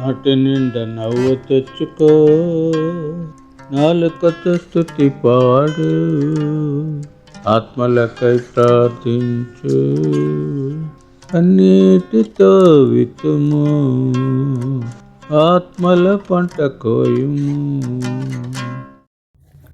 నాటి నిండా నవ్వు తెచ్చుకో. నాలుకతో స్థుతి పాడు. ఆత్మలకై ప్రార్థించు. అన్నిటితో వితుము ఆత్మల పంట కోయుము.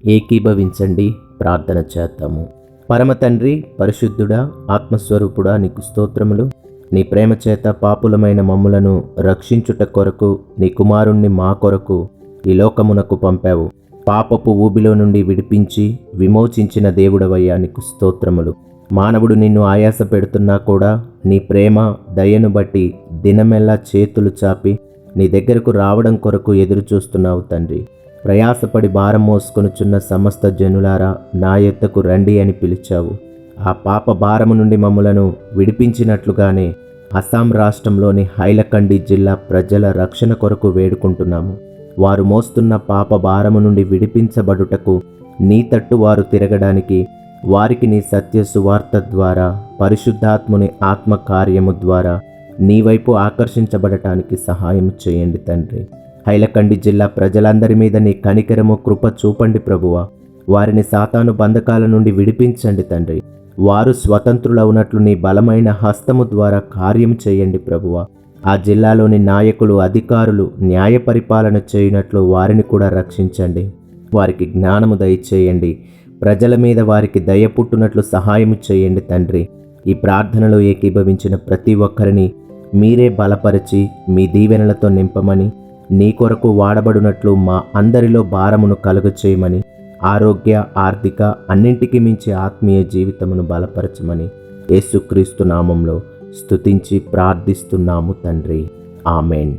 ఏకీభవించండి ప్రార్థన చేద్దాము. పరమ తండ్రి పరిశుద్ధుడా ఆత్మస్వరూపుడా నీకు స్తోత్రములు. నీ ప్రేమ చేత పాపులమైన మమ్ములను రక్షించుట కొరకు నీ కుమారుణ్ణి మా కొరకు ఈ లోకమునకు పంపావు. పాపపు ఊబిలో నుండి విడిపించి విమోచించిన దేవుడవయ్యా నీకు స్తోత్రములు. మానవుడు నిన్ను ఆయాస పెడుతున్నా కూడా నీ ప్రేమ దయను బట్టి దినమెల్లా చేతులు చాపి నీ దగ్గరకు రావడం కొరకు ఎదురు చూస్తున్నావు తండ్రి. ప్రయాసపడి భారం మోసుకొనుచున్న సమస్త జనులారా నా ఎత్తకు రండి అని పిలిచావు. ఆ పాప భారము నుండి మమ్ములను విడిపించినట్లుగానే అస్సాం రాష్ట్రంలోని హైలకండి జిల్లా ప్రజల రక్షణ కొరకు వేడుకుంటున్నాము. వారు మోస్తున్న పాప భారము నుండి విడిపించబడుటకు నీ తట్టు వారు తిరగడానికి వారికి నీ సత్య సువార్త ద్వారా పరిశుద్ధాత్ముని ఆత్మ కార్యము ద్వారా నీ వైపు ఆకర్షించబడటానికి సహాయం చేయండి తండ్రి. హైలకండి జిల్లా ప్రజలందరి మీద నీ కనికరము కృప చూపండి ప్రభువా. వారిని సాతాను బంధకాల నుండి విడిపించండి తండ్రి. వారు స్వతంత్రులవునట్లు నీ బలమైన హస్తము ద్వారా కార్యం చేయండి ప్రభువ. ఆ జిల్లాలోని నాయకులు అధికారులు న్యాయ పరిపాలన చేయనట్లు వారిని కూడా రక్షించండి. వారికి జ్ఞానము దయచేయండి. ప్రజల మీద వారికి దయ పుట్టునట్లు సహాయము చేయండి తండ్రి. ఈ ప్రార్థనలో ఏకీభవించిన ప్రతి ఒక్కరిని మీరే బలపరిచి మీ దీవెనలతో నింపమని నీ కొరకు వాడబడినట్లు మా అందరిలో భారమును కలుగచేయమని ఆరోగ్య ఆర్థిక అన్నింటికి మించి ఆత్మీయ జీవితమును బలపరచమని యేసుక్రీస్తు నామంలో స్తుతించి ప్రార్థిస్తున్నాము తండ్రి. ఆమెన్.